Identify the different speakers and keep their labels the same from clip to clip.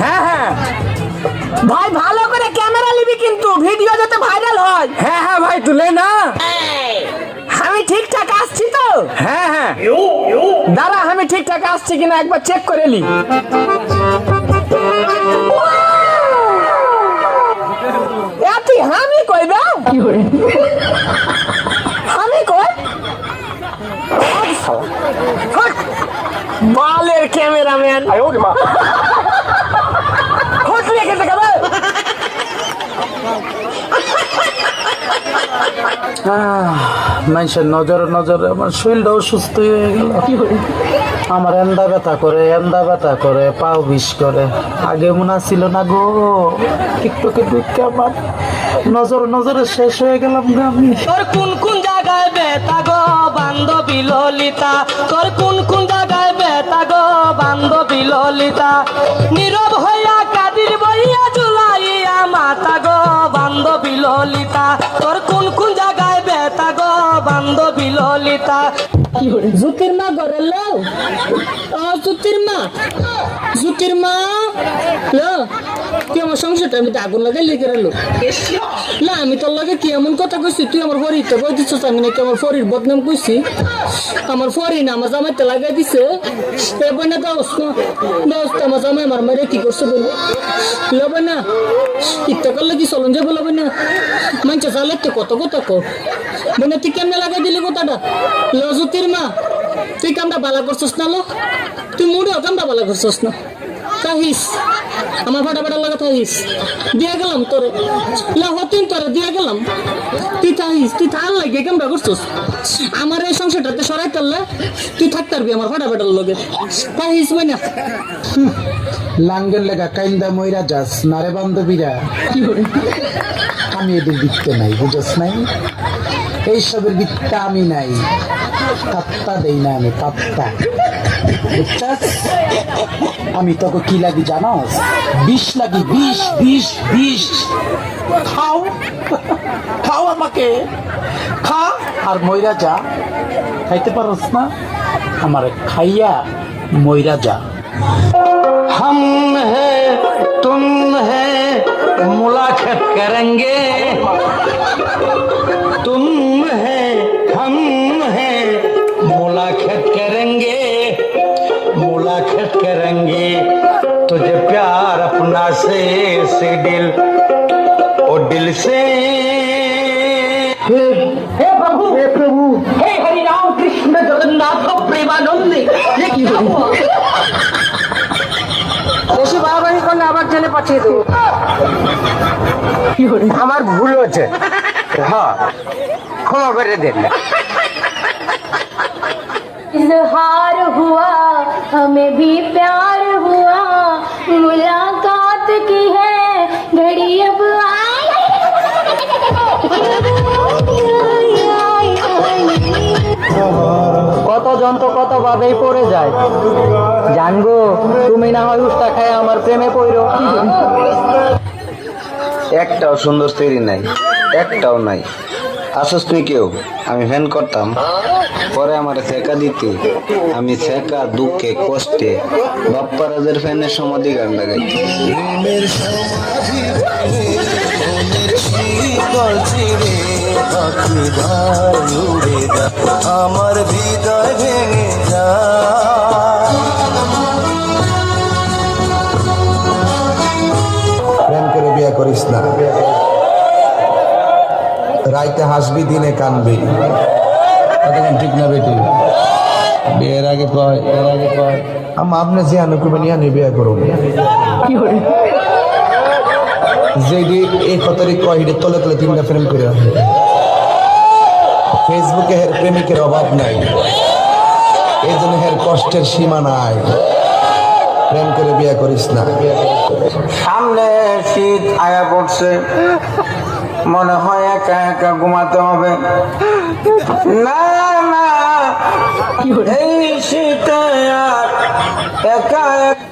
Speaker 1: হ্যাঁ হ্যাঁ।
Speaker 2: ভাই ভালো করে ক্যামেরা নিবি কিন্তু ভিডিও যাতে ভাইরাল হয়।
Speaker 1: হ্যাঁ হ্যাঁ ভাই তুলে না।
Speaker 2: আমি ঠিকঠাক আসছি তো?
Speaker 1: হ্যাঁ হ্যাঁ।
Speaker 2: দাঁড়া আমি ঠিকঠাক আসছি কিনা একবার চেক করে নি। তুই আমি কই বে আমি কই? বালের ক্যামেরাম্যান। বে।
Speaker 3: মানুষের নজরে নজরে, আমার শরীরটাও সুস্থ হয়ে গেল। আমার এন্দা ব্যথা করে, এন্দা ব্যথা করে, পাও বিষ করে। আগে মনে ছিল না গো। টিকটকে ঢুকে আমার নজর, নজরে শেষ হয়ে গেলাম গো আমি।
Speaker 4: তোর কোন কোন জায়গায় বেতা গো, বান্ধবী ললিতা? তোর কোন কোন জায়গায় বেতা গো, বান্ধবী ললিতা? নীরব হইয়া ললিতা তোর কোন কোন জায়গায় বেতা গো বান্ধবী ললিতা
Speaker 2: জুতির মা গরে জুতির মা জুতির মা আমার সংসারটা আমি আগুন লাগাই লেগে রাখল না, আমি তোর লাগে কি এমন কথা কইছি? তুই আমার ফরির তো কই দিচ্ছ আমি নাকি আমার ফরির বদনাম কইছি? আমার ফরি না আমার জামাইতে লাগাই দিছে। এবার না দোস দোস আমার জামাই আমার মারে কি করছে বলো? লবে না ইত্যা করলে কি চলন যাব লবে না মানছে চালে তো কত কত কো তুই কেমনে লাগাই দিলি কথাটা? লজুতির মা, তুই কামটা বালা করছস না লো? তুই মুড়েও কামটা বালা করছস না? তাহিস, আমার ফাটা ফাটা লাগা তাহিস। দিয়া গেলাম তোরে। লা হতিন তোরে, দিয়া গেলাম। তুই তাহিস, তুই থাল লাগে কামটা করছস? আমার এই সংসারটাতে সরাই তারলে তুই থাকতে পারবি আমার ফাটা ফাটার লগে তাহিস বই না
Speaker 3: লাঙ্গের লেগা কাইন্দা ময়রা যাস নারে বান্ধবীরা? আমি এদের বিত্তে নাই বুঝস নাই? এইসবের বিত্তা আমি নাই। পাত্তা দেই না আমি পাত্তা। বুঝছাস? আমি তোকে কি লাগি জানাস? বিষ লাগি বিষ বিষ বিষ। খাও। খাও আমাকে। খা আর ময়রা যা খাইতে পারস না আমার খাইয়া ময়রা যা हम है तुम है मुलाकात करेंगे तुम है हम है मुलाकात करेंगे मुलाकात करेंगे तुझे प्यार अपना से से दिल और दिल से हे प्रभु हे प्रभु
Speaker 2: হে হরি রাম কৃষ্ণ জগন্নাথ প্রেমানন্দে এ কি হরি বেশি বাড়াবাড়ি করলে আবার জেলে পাঠিয়ে দেবো কি হরি
Speaker 1: আমার ভুল হয়েছে হ্যাঁ ক্ষমা করে দেন
Speaker 5: इजहार हुआ हमें भी प्यार
Speaker 4: কত যন্ত্র কত ভাবেই পড়ে যায়? জানগো, তুমি না হয় উস্তা খায় আমার প্রেমে পড়ো।
Speaker 6: একটাও সুন্দর তৈরি নাই, একটাও নাই। আসস তুই কেউ, আমি ফ্যান করতাম। পরে আমার শেখা দিতে, আমি শেখা দুঃখে, কষ্টে বাপ্পারাজের ফ্যানের সমাধি গান লাগাইতে
Speaker 7: আমার হৃদয় ভেঙে যায়
Speaker 8: প্রেম করে বিয়ে করিস না। রাইতে হাসবি দিনে কানবি। ঠিক না বেটি? বিয়ের আগে কয় এর আগে কয়। আম্মা আপনি যে আনুকুবে নিয়ে আনি বিয়ে করুন। যেটি এই কতরি কয় হিটে তলে তলে তিনটা প্রেম করে রাখে। ফেসবুকে হের প্রেমিকের অভাব নাই। এই জন্য হের কষ্টের সীমা নাই। প্রেম করে বিয়ে করিস না।
Speaker 6: সামনে শীত আয়া পড়ছে। মনে হয় একা একা ঘুমাতে হবে। না না, এই শীতে আর একা একা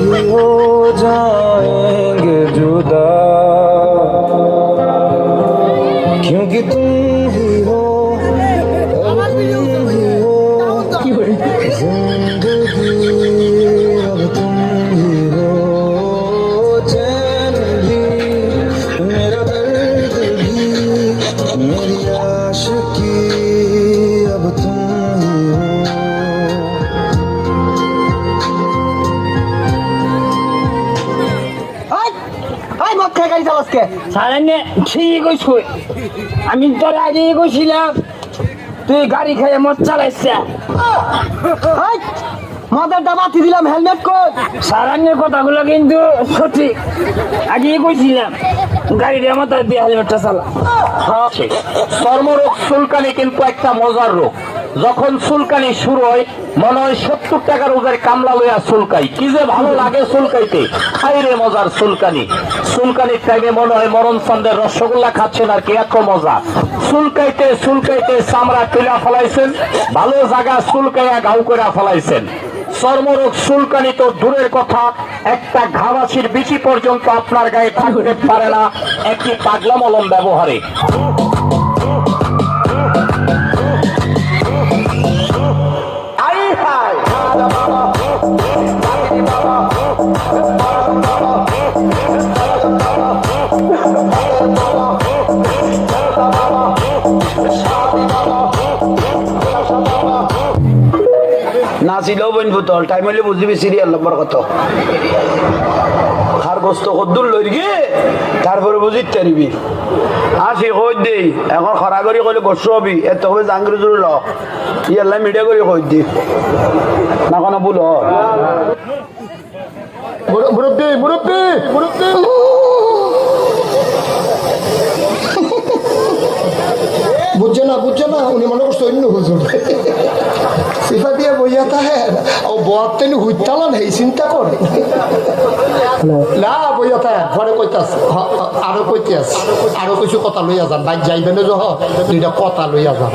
Speaker 9: से ही
Speaker 1: চালাসকে
Speaker 10: সারানে ঠিক কইছো। আমি তোর আগে কইছিলাম, তুই গাড়ি খেয়ে মদ চালাইছে
Speaker 1: মদের আতি দিলাম, হেলমেট কই?
Speaker 10: সারানের কথাগুলো কিন্তু সঠিক। আগে কইছিলাম গাড়িটা মতো দিয়ে হেলমেটটা চালা।
Speaker 11: চর্মরোগ চুলকানি কিন্তু একটা মজার রোগ। যখন চুলকানি শুরু হয়, মনে হয় সত্তর টাকার ওদের কামলা লইয়া চুলকাই। কি যে ভালো লাগে চুলকাইতে। খাই রে মজার চুলকানি। চুলকানির টাইমে মনে হয় মরণ চন্দ্রের রসগোল্লা খাচ্ছেন আর কি, এত মজা। চুলকাইতে চুলকাইতে চামড়া তুলা ফলাইছেন, ভালো জায়গা চুলকাইয়া গাউ করে ফলাইছেন। চর্মরোগ, চুলকানি তো দূরের কথা, একটা ঘাবাসির বিচি পর্যন্ত আপনার গায়ে থাকতে পারে না, একটি পাগলামলম ব্যবহারে।
Speaker 12: নাচিলেও বইন ফুতল টাইম হইলে বুঝবি সিরিয়াল নম্বর কত। খার গোস্ত কদ্দুর লই গিয়ে তারপরে বুঝি তারিবি আসি কই দেই এখন খরা করি কইলে গোস্ত হবি এত হবে জাঙ্গির জুড়ে ল। ইয়াল্লা মিডিয়া করে কই দি। না কোনো ভুল
Speaker 13: মুরব্বী মুরব্বী মুরব্বী বুঝছে না বুঝছে না, উনি মনে করছে অন্য হুজুর। সিফা দিয়ে বইয়া তাহে, ও বয়ার তেন হুইতালান চিন্তা করে। না, বইয়া তাহে, ঘরে কইতে আছে আরও কইতে আছে, আরও কিছু কথা লইয়া যান, বাইক যাইবেন যহ দুইটা কথা লইয়া যান।